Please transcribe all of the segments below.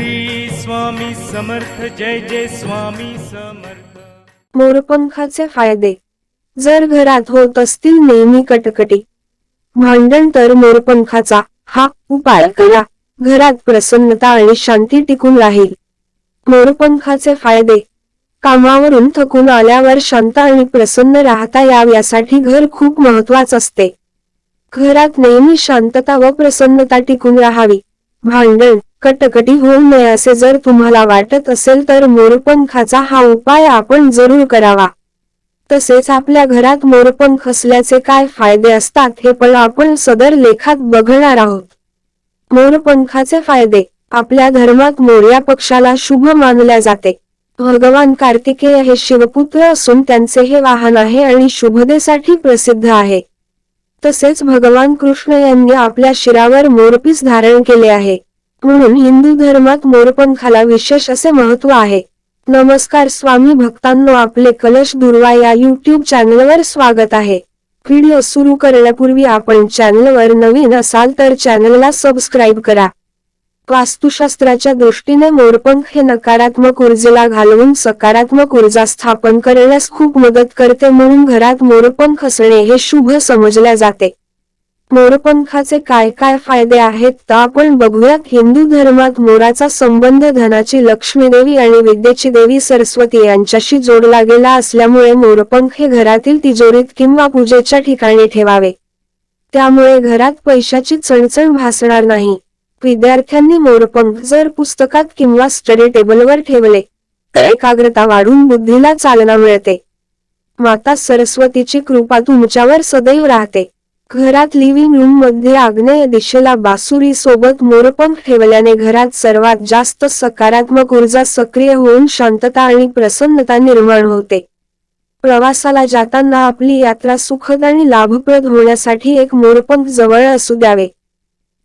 श्री स्वामी समर्थ जय जय स्वामी समर्थ. मोरपंखाचे फायदे. जर घरात होत असतील नेहमी कटकटी. भांडण तर मोरपंखाचा हा उपाय करा. घरात प्रसन्नता आणि शांती टिकून राहील. मोरपंखाचे फायदे. कामावरून थकून आल्यावर शांत आणि प्रसन्न राहता याव यासाठी घर खूप महत्वाच असते. घरात नेहमी शांतता व प्रसन्नता टिकून राहावी. भांडण कटकटी होऊ नये असे जर तुम्हाला वाटत असेल तर मोरपंखाचा हा उपाय आपण जरूर करावा. तसेच आपल्या घरात मोरपंख असल्याचे काय फायदे असतात हे पण आपण सदर लेखात बघणार आहोत. मोरपंखाचे फायदे आपल्या धर्मात मोर या पक्षाला शुभ मानल्या जाते. भगवान कार्तिकेय हे शिवपुत्र असून त्यांचे हे वाहन आहे आणि शुभदेसाठी प्रसिद्ध आहे. तसेच भगवान कृष्ण यांनी आपल्या शिरावर मोरपीस धारण केले आहे. म्हणून हिंदू धर्मात मोरपंखाला विशेष असे महत्त्व आहे. नमस्कार स्वामी भक्तांनो आपले कलश दुर्वा या युट्यूब चॅनलवर स्वागत आहे. व्हिडिओ सुरू करण्यापूर्वी आपण चॅनलवर नवीन असाल तर चॅनलला सबस्क्राईब करा. वास्तुशास्त्राच्या दृष्टीने मोरपंख हे नकारात्मक ऊर्जेला घालवून सकारात्मक ऊर्जा स्थापन करण्यास खूप मदत करते म्हणून घरात मोरपंख असणे हे शुभ समजल्या जाते. मोरपंखाचे काय काय फायदे आहेत तर आपण बघूयात हिंदू धर्मात मोराचा संबंध धनाची लक्ष्मी देवी आणि विद्येची देवी सरस्वती यांच्याशी जोडला गेला असल्यामुळे मोरपंख हे घरातील तिजोरीत किंवा पूजेच्या ठिकाणी ठेवावे. त्यामुळे घरात पैशाची चणचण भासणार नाही. विद्यार्थ्यांनी मोरपंख जर पुस्तकात किंवा स्टडी टेबलवर ठेवले तर एकाग्रता वाढून बुद्धीला चालना मिळते. माता सरस्वतीची कृपा तुमच्यावर सदैव राहते. घरात लिव्हिंग रूममध्ये आग्नेय दिशेला बासुरी सोबत मोरपंख ठेवल्याने घरात सर्वात जास्त सकारात्मक ऊर्जा सक्रिय होऊन शांतता आणि प्रसन्नता निर्माण होते. प्रवासाला जाताना आपली यात्रा सुखद आणि लाभप्रद होण्यासाठी एक मोरपंख जवळ असू द्यावे.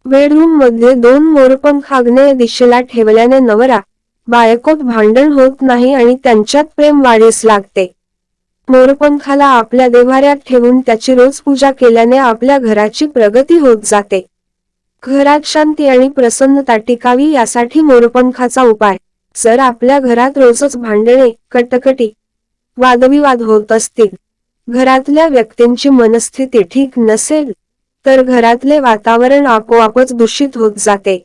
बेडरूममध्ये दोन मोरपंख आग्नेय दिशेला ठेवल्याने नवरा बायकोत भांडण होत नाही आणि त्यांच्यात प्रेम वाढीस लागते. मोरपंखाला आपल्या देव्हाऱ्यात ठेवून त्याची रोज पूजा केल्याने आपल्या घराची प्रगती होत जाते. घरात शांती आणि प्रसन्नता टिकावी यासाठी मोरपंखाचा उपाय. जर आपल्या घरात रोजच भांडणे कटकटी वादविवाद होत असतील घरातल्या व्यक्तींची मनस्थिती ठीक नसेल तर घरातले वातावरण आपोआपच दूषित होत जाते.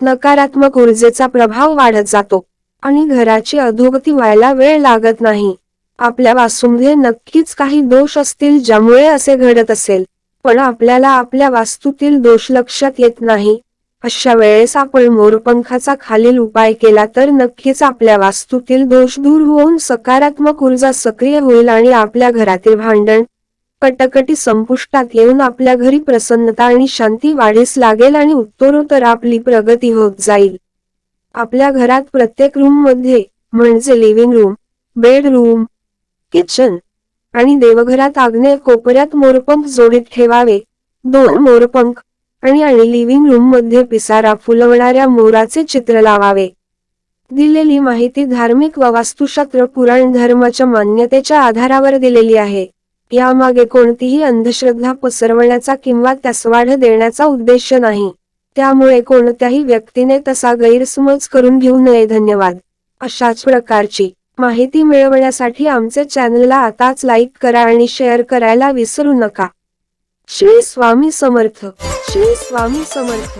नकारात्मक ऊर्जेचा प्रभाव वाढत जातो आणि घराची अधोगती व्हायला वेळ लागत नाही. आपल्या वास्तूमध्ये नक्कीच काही दोष असतील ज्यामुळे असे घडत असेल पण आपल्याला आपल्या वास्तूतील दोष लक्षात येत नाही. अशा वेळेस आपण मोरपंखाचा खालील उपाय केला तर नक्कीच आपल्या वास्तूतील दोष दूर होऊन सकारात्मक ऊर्जा सक्रिय होईल आणि आपल्या घरातील भांडण कटकटी संपुष्टात येऊन आपल्या घरी प्रसन्नता आणि शांती वाढीस लागेल आणि उत्तरोत्तर आपली प्रगती होत जाईल. आपल्या घरात प्रत्येक रूममध्ये म्हणजे लिव्हिंग रूम बेडरूम किचन आणि देवघरात आग्नेय कोपऱ्यात मोरपंख जोडीत ठेवावे. दोन मोरपंख आणि आणि लिव्हिंग रूममध्ये पिसारा फुलवणाऱ्या मोराचे चित्र लावावे. दिलेली माहिती धार्मिक व वास्तुशास्त्र पुराण धर्माच्या मान्यतेच्या आधारावर दिलेली आहे. यामागे कोणतीही अंधश्रद्धा पसरवण्याचा किंवा त्यास वाढ देण्याचा उद्देश नाही. त्यामुळे कोणत्याही व्यक्तीने तसा गैरसमज करून घेऊ नये. धन्यवाद. अशाच प्रकारची माहिती मिळवण्यासाठी आमचे चॅनलला आताच लाईक करा आणि शेअर करायला विसरू नका. श्री स्वामी समर्थ. श्री स्वामी समर्थ.